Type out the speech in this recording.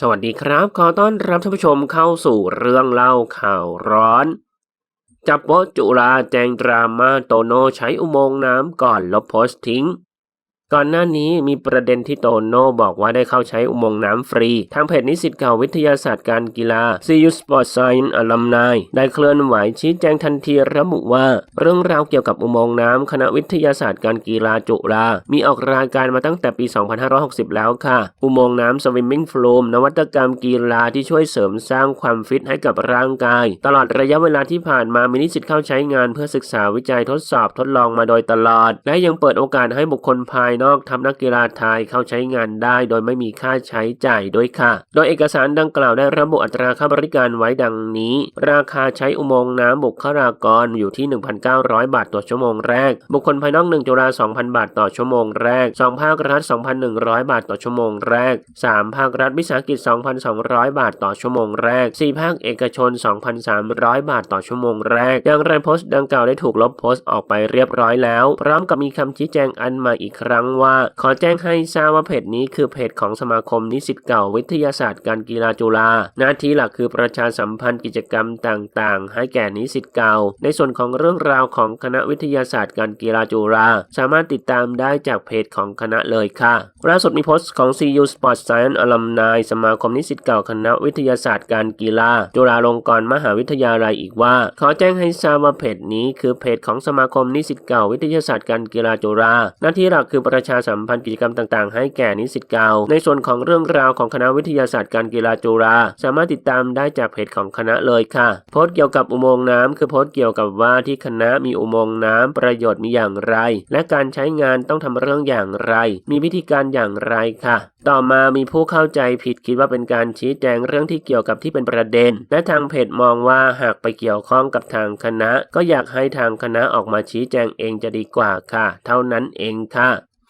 สวัสดีครับ ขอต้อนรับท่านผู้ชมเข้าสู่เรื่องเล่าข่าวร้อน จับโป๊จุฬาแจงดราม่าโตโน่ใช้อุโมงค์น้ำก่อนลบโพสต์ทิ้ง ก่อนหน้านี้มีประเด็นที่โตโน่บอกว่าได้เข้าใช้อุโมงค์น้ำฟรี ทางเพจนิสิตเก่าวิทยาศาสตร์การกีฬา CU Sport Science Alumni ได้เคลื่อนไหวชี้แจงทันทีระบุว่า เรื่องราวเกี่ยวกับอุโมงค์น้ำคณะวิทยาศาสตร์การกีฬาจุฬามีออกรายการมาตั้งแต่ปี 2560 แล้วค่ะ อุโมงค์น้ำ Swimming Flume นวัตกรรมกีฬาที่ช่วยเสริมสร้างความฟิตให้กับร่างกาย ตลอดระยะเวลาที่ผ่านมามีนิสิตเข้าใช้งานเพื่อศึกษาวิจัยทดสอบทดลองมาโดยตลอด และยังเปิดโอกาสให้บุคคลภายนอกทำนักกีฬาไทยเข้าใช้งานได้ โดยไม่มีค่าใช้จ่ายด้วยค่ะ โดยเอกสารดังกล่าวได้ระบุอัตราค่าบริการไว้ดังนี้ ราคาใช้อุโมงค์น้ำบุคลากรอยู่ที่ 1,900 บาทต่อชั่วโมงแรก บุคคลภายนอก 1จุฬา2,000 บาทต่อชั่วโมงแรก 2 ภาครัฐ 2,100 บาทต่อชั่วโมงแรก 3 ภาครัฐวิสาหกิจ 2,200 บาทต่อชั่วโมงแรก 4 ภาคเอกชน 2,300 บาทต่อชั่วโมงแรก อย่างไรโพสต์ดังกล่าวได้ถูกลบโพสต์ออกไปเรียบร้อยแล้ว พร้อมกับมีคำชี้แจงอันใหม่อีกครั้งว่า ขอแจ้งให้ทราบว่าเพจนี้คือเพจของสมาคมนิสิตเก่าวิทยาศาสตร์การกีฬาจุฬาหน้าที่หลักคือประชาสัมพันธ์กิจกรรมต่างๆ ให้แก่นิสิตเก่า ในส่วนของเรื่องราวของคณะวิทยาศาสตร์การกีฬาจุฬาสามารถติดตามได้จากเพจของคณะเลยค่ะล่าสุดมีโพสต์ของ CU Sport Science Alumni สมาคมนิสิตเก่าคณะวิทยาศาสตร์การกีฬาจุฬาลงกรณ์มหาวิทยาลัยอีกว่า ขอแจ้งให้ทราบว่าเพจนี้คือเพจของสมาคมนิสิตเก่าวิทยาศาสตร์การกีฬาจุฬาหน้าที่หลักคือประประชาสัมพันธ์กิจกรรมต่างๆ ให้แก่นิสิตเก่า ในส่วนของเรื่องราวของคณะวิทยาศาสตร์การกีฬาจุฬาสามารถติดตามได้จากเพจของคณะเลยค่ะ โพสต์เกี่ยวกับอุโมงค์น้ำคือโพสต์เกี่ยวกับว่าที่คณะมีอุโมงค์น้ำประโยชน์มีอย่างไร และการใช้งานต้องทำเรื่องอย่างไร มีวิธีการอย่างไรค่ะ ต่อมามีผู้เข้าใจผิดคิดว่าเป็นการชี้แจงเรื่องที่เกี่ยวกับที่เป็นประเด็น และทางเพจมองว่าหากไปเกี่ยวข้องกับทางคณะ ก็อยากให้ทางคณะออกมาชี้แจงเองจะดีกว่าค่ะ เท่านั้นเองค่ะ